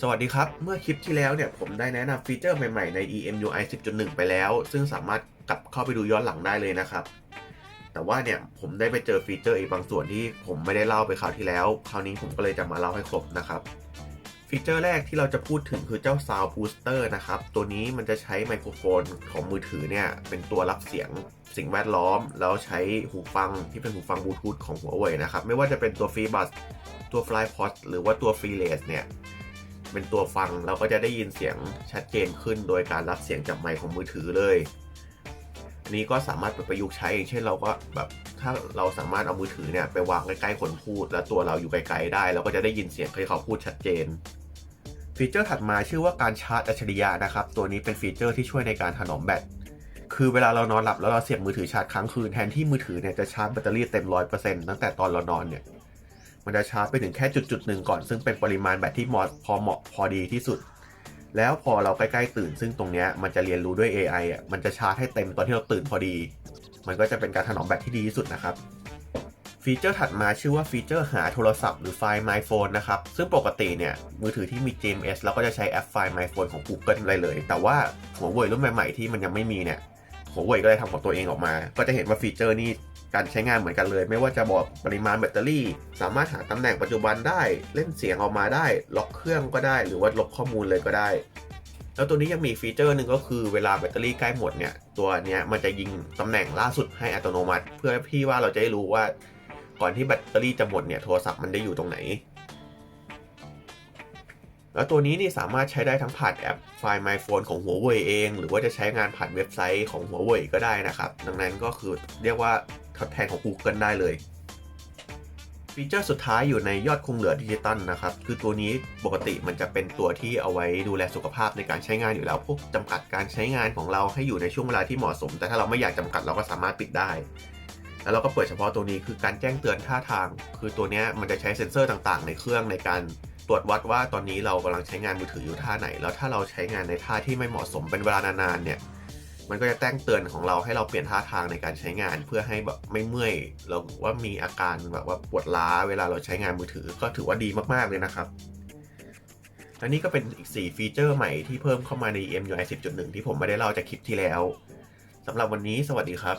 สวัสดีครับ เมื่อคลิปที่แล้วเนี่ยผมได้แนะนำฟีเจอร์ใหม่ๆใน EMUI 10.1 ไปแล้ว ซึ่งสามารถกลับเข้าไปดูย้อนหลังได้เลยนะครับ แต่ว่าเนี่ยผมได้ไปเจอฟีเจอร์อีกบางส่วนที่ผมไม่ได้เล่าไปคราวที่แล้ว คราวนี้ผมก็เลยจะมาเล่าให้ครบนะครับ ฟีเจอร์แรกที่เราจะพูดถึงคือเจ้า Sound Booster นะครับ ตัวนี้มันจะใช้ไมโครโฟนของมือถือเนี่ยเป็นตัวรับเสียงสิ่งแวดล้อม แล้วใช้หูฟังที่เป็นหูฟังบลูทูธของหัวเว่ยนะครับ ไม่ว่าจะเป็นตัว FreeBuds ตัว FlyPod หรือว่าตัว Freelance เนี่ย เป็นตัวฟังเราก็จะได้ยินเสียงชัดเจนขึ้น โดยการรับเสียงจากไมค์ของมือถือเลยอันนี้ก็สามารถไปประยุกต์ใช้อย่างเช่นเราก็แบบถ้าเราสามารถเอามือถือเนี่ยไปวางใกล้ๆคนพูด แล้วตัวเราอยู่ไกลๆได้เราก็จะได้ยินเสียงที่เขาพูดชัดเจน ฟีเจอร์ถัดมาชื่อว่าการชาร์จอัจฉริยะนะครับ ตัวนี้เป็นฟีเจอร์ที่ช่วยในการถนอมแบตคือเวลาเรานอนหลับแล้วเราเสียบมือถือชาร์จค้างคืนแทนที่มือถือเนี่ยจะชาร์จแบตเตอรี่เต็มร้อยเปอร์เซ็นต์ตั้งแต่ตอนเรานอนเนี่ย มันจะชาร์จไปถึงแค่จุดจุดหนึ่งก่อน ซึ่งเป็นปริมาณแบตที่เหมาะพอเหมาะพอดีที่สุด แล้วพอเราใกล้ๆตื่น ซึ่งตรงเนี้ยมันจะเรียนรู้ด้วย AI อะมันจะชาร์จให้เต็มตอนที่เราตื่นพอดี มันก็จะเป็นการถนอมแบตที่ดีที่สุดนะครับฟีเจอร์ถัดมาชื่อว่าฟีเจอร์หาโทรศัพท์หรือไฟล์ My Phone นะครับ ซึ่งปกติเนี่ย มือถือที่มี GMS เราก็จะใช้แอปไฟล์ My Phone ของ Google อะไรเลย แต่ว่าหัวเว่ยรุ่นใหม่ ๆ ที่มันยังไม่มีเนี่ยหัวเว่ยก็เลยทำของตัวเองออกมา ก็จะเห็นว่าฟีเจอร์นี้ การใช้งานเหมือนกันเลย ไม่ว่าจะบอกปริมาณแบตเตอรี่ สามารถหาตำแหน่งปัจจุบันได้ เล่นเสียงออกมาได้ ล็อกเครื่องก็ได้ หรือว่าลบข้อมูลเลยก็ได้ แล้วตัวนี้ยังมีฟีเจอร์หนึ่งก็คือเวลาแบตเตอรี่ใกล้หมดเนี่ย ตัวเนี้ยมันจะยิงตำแหน่งล่าสุดให้อัตโนมัติ เพื่อพี่ว่าเราจะได้รู้ว่า ก่อนที่แบตเตอรี่จะหมดเนี่ยโทรศัพท์มันได้อยู่ตรงไหน แล้วตัวนี้นี่สามารถใช้ได้ทั้งผ่านแอปไฟล์ My Phone ของหัวเว่ยเอง หรือว่าจะใช้งานผ่านเว็บไซต์ของหัวเว่ยก็ได้นะครับ ดังนั้นก็คือเรียกว่าทดแทนของ Google ได้เลย ฟีเจอร์สุดท้ายอยู่ในยอดคงเหลือดิจิตอลนะครับ คือตัวนี้ปกติมันจะเป็นตัวที่เอาไว้ดูแลสุขภาพในการใช้งานอยู่แล้ว พวกจำกัดการใช้งานของเราให้อยู่ในช่วงเวลาที่เหมาะสม แต่ถ้าเราไม่อยากจำกัดเราก็สามารถปิดได้แล้วเราก็เปิดเฉพาะตัวนี้คือการแจ้งเตือนท่าทาง คือตัวนี้มันจะใช้เซ็นเซอร์ต่างๆ ในเครื่องในการ ตรวจวัดว่าตอนนี้เรากำลังใช้งานมือถืออยู่ท่าไหน แล้วถ้าเราใช้งานในท่าที่ไม่เหมาะสมเป็นเวลานานๆเนี่ย มันก็จะแจ้งเตือนของเราให้เราเปลี่ยนท่าทางในการใช้งาน เพื่อให้แบบไม่เมื่อยเราว่ามีอาการแบบว่าปวดล้าเวลาเราใช้งานมือถือก็ถือว่าดีมากๆเลยนะครับและนี่ก็เป็นอีก 4 ฟีเจอร์ใหม่ที่เพิ่มเข้ามาใน EMUI 10.1 ที่ผมไม่ได้เล่าจากคลิปที่แล้วสำหรับวันนี้สวัสดีครับ